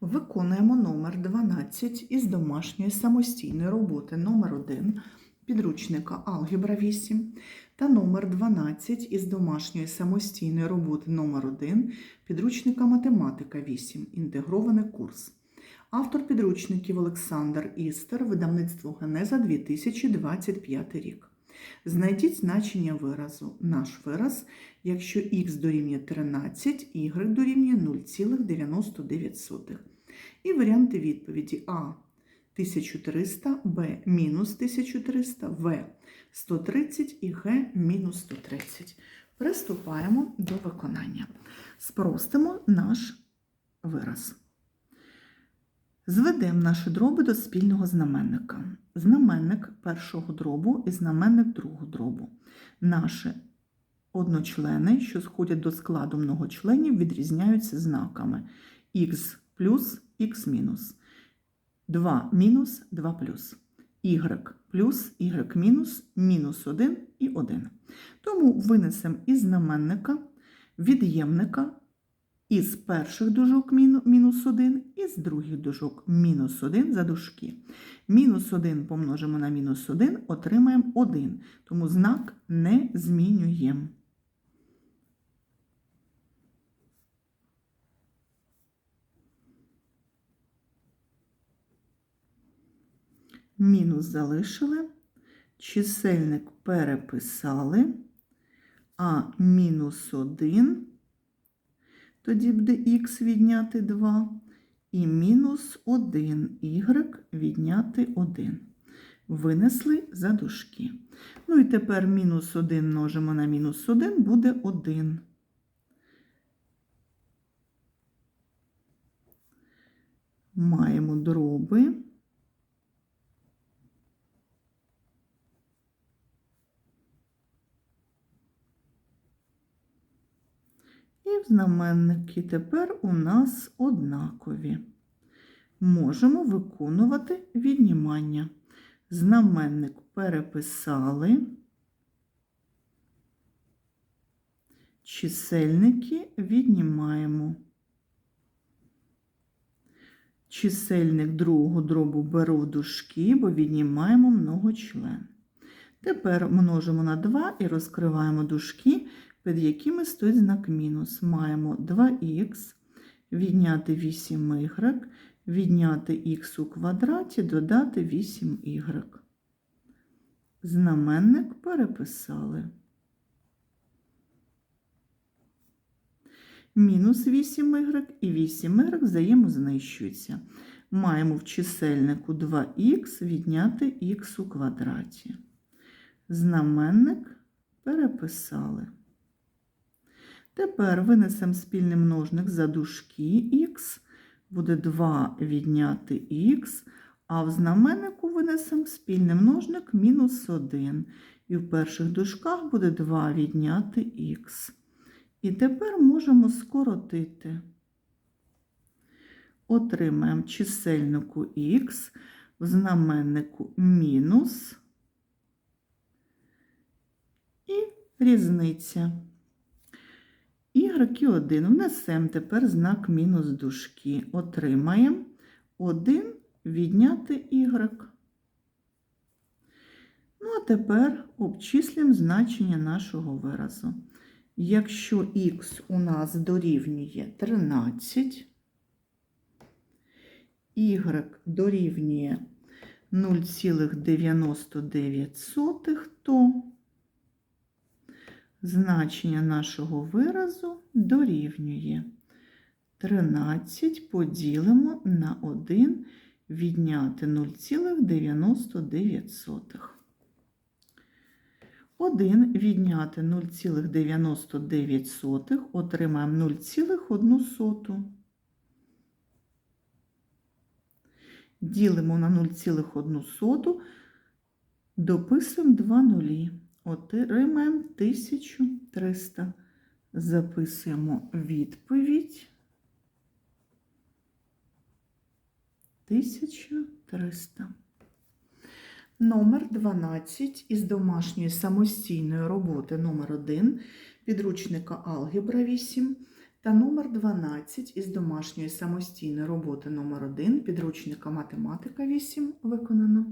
Виконуємо номер 12 із домашньої самостійної роботи номер 1 підручника Алгебра 8 та номер 12 із домашньої самостійної роботи номер 1 підручника Математика 8. Інтегрований курс. Автор підручників Олександр Істер, видавництво Генеза 2025 рік. Знайдіть значення виразу. Наш вираз, якщо х дорівнює 13, y дорівнює 0,99. І варіанти відповіді А 1300, Б мінус 1300, В 130 і Г мінус 130. Приступаємо до виконання. Спростимо наш вираз. Зведемо наші дроби до спільного знаменника. Знаменник першого дробу і знаменник другого дробу. Наші одночлени, що сходять до складу многочленів, відрізняються знаками х плюс х мінус, 2 мінус 2 плюс, y плюс y мінус, мінус 1 і 1. Тому винесемо із знаменника від'ємника із перших дужок мінус 1, і з других дужок мінус 1 за дужки. Мінус 1 помножимо на мінус 1, отримаємо 1, тому знак не змінюємо. Мінус залишили, чисельник переписали, а мінус 1 тоді буде х відняти 2, і мінус 1 y відняти 1. Винесли за дужки. Ну і тепер мінус 1 множимо на мінус 1 буде 1. Маємо дроби. І в знаменники тепер у нас однакові. Можемо виконувати віднімання. Знаменник переписали, чисельники віднімаємо. Чисельник другого дробу беру в дужки, бо віднімаємо многочлен. Тепер множимо на 2 і розкриваємо дужки під якими стоїть знак мінус. Маємо 2х, відняти 8y, відняти х у квадраті, додати 8y. Знаменник переписали. Мінус 8y і 8y взаємознищуються. Маємо в чисельнику 2х відняти х у квадраті. Знаменник переписали. Тепер винесемо спільний множник за дужки х, буде 2 відняти х, а в знаменнику винесемо спільний множник мінус 1. І в перших дужках буде 2 відняти х. І тепер можемо скоротити. Отримаємо чисельнику х, в знаменнику мінус і різниця. Y 1 внесемо тепер знак мінус дужки. Отримаємо 1 відняти y. Ну, а тепер обчислюємо значення нашого виразу. Якщо х у нас дорівнює 13, y дорівнює 0,99, то Значення нашого виразу дорівнює 13 поділимо на 1 відняти 0,99. 1 відняти 0,99 отримаємо 0,1. Ділимо на 0,1, дописуємо 2 нулі. Отримаємо 1300. Записуємо відповідь. 1300. Номер 12 із домашньої самостійної роботи номер 1 підручника Алгебра 8 та номер 12 із домашньої самостійної роботи номер 1 підручника математика 8 виконано.